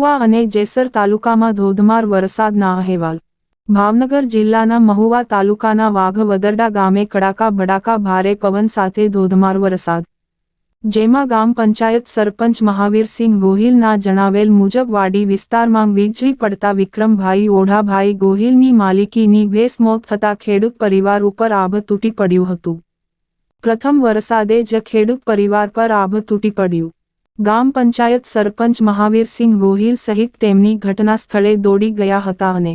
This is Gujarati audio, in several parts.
મહુવા અને જેસર તાલુકામાં ધોધમાર વરસાદના અહેવાલ. ભાવનગર જિલ્લાના મહુવા તાલુકાના વાઘ વદરડા ગામે કડાકા ભડાકા ભારે પવન સાથે ધોધમાર વરસાદ. જેમાં ગામ પંચાયત સરપંચ મહાવીરસિંહ ગોહિલના જણાવેલ મુજબ વાડી વિસ્તારમાં વીજળી પડતા વિક્રમભાઈ ઓઢાભાઈ ગોહિલની માલિકીની ભેસ મોત થતા ખેડૂત પરિવાર ઉપર આભ તૂટી પડ્યું હતું. પ્રથમ વરસાદે જ ખેડૂત પરિવાર પર આભ તૂટી પડ્યું. ગામ પંચાયત સરપંચ મહાવીરસિંહ ગોહિલ સહિત તેમની ઘટના સ્થળે દોડી ગયા હતા અને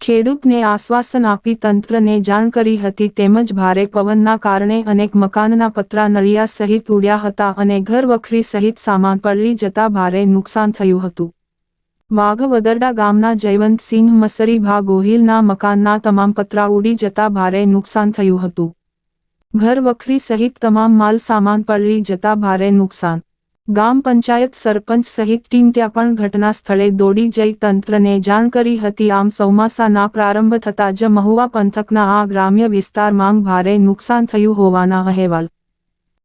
ખેડૂતને આશ્વાસન આપી તંત્રને જાણ કરી હતી તેમજ ભારે પવનના કારણે અનેક મકાનના પતરા નળિયા સહિત ઉડ્યા હતા અને ઘર વખરી સહિત સામાન પડલી જતા ભારે નુકસાન થયું હતું. વાઘવદરડા ગામના જયવંતસિંહ મસરી ભા ગોહિલના મકાનના તમામ પતરા ઉડી જતા ભારે નુકસાન થયું હતું. ઘર વખરી સહિત તમામ માલ સામાન પડલી જતા ભારે નુકસાન ગામ પંચાયત સરપંચ સહિત ટીમ ત્યાં પણ ઘટના સ્થળે દોડી જઈ તંત્રને જાણ કરી હતી. આમ ચોમાસાના પ્રારંભ થતાં જ મહુવા પંથકના આ ગ્રામ્ય વિસ્તારમાં ભારે નુકસાન થયું હોવાના અહેવાલ.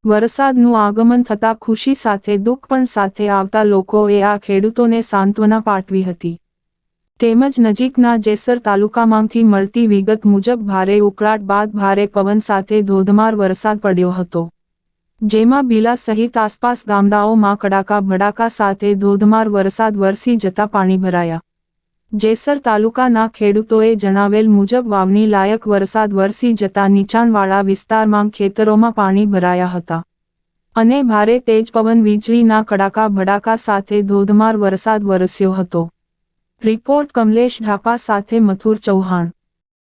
વરસાદનું આગમન થતાં ખુશી સાથે, દુઃખ પણ સાથે આવતા લોકોએ આ ખેડૂતોને સાંત્વના પાઠવી હતી. તેમજ નજીકના જેસર તાલુકામાંથી મળતી વિગત મુજબ, ભારે ઉકળાટ બાદ ભારે પવન સાથે ધોધમાર વરસાદ પડ્યો હતો. જેમાં બીલા સહિત આસપાસ ગામડાઓમાં કડાકા ભડાકા સાથે ધોધમાર વરસાદ વરસી જતા પાણી ભરાયા. જેસર તાલુકાના ખેડૂતોએ જણાવેલ મુજબ વાવણી લાયક વરસાદ વરસી જતા નીચાણવાળા વિસ્તારમાં ખેતરોમાં પાણી ભરાયા હતા. અને ભારે તેજ પવન વીજળીના કડાકા ભડાકા સાથે ધોધમાર વરસાદ વરસ્યો હતો. રિપોર્ટ કમલેશ ઢાપા સાથે મથુર ચૌહાણ.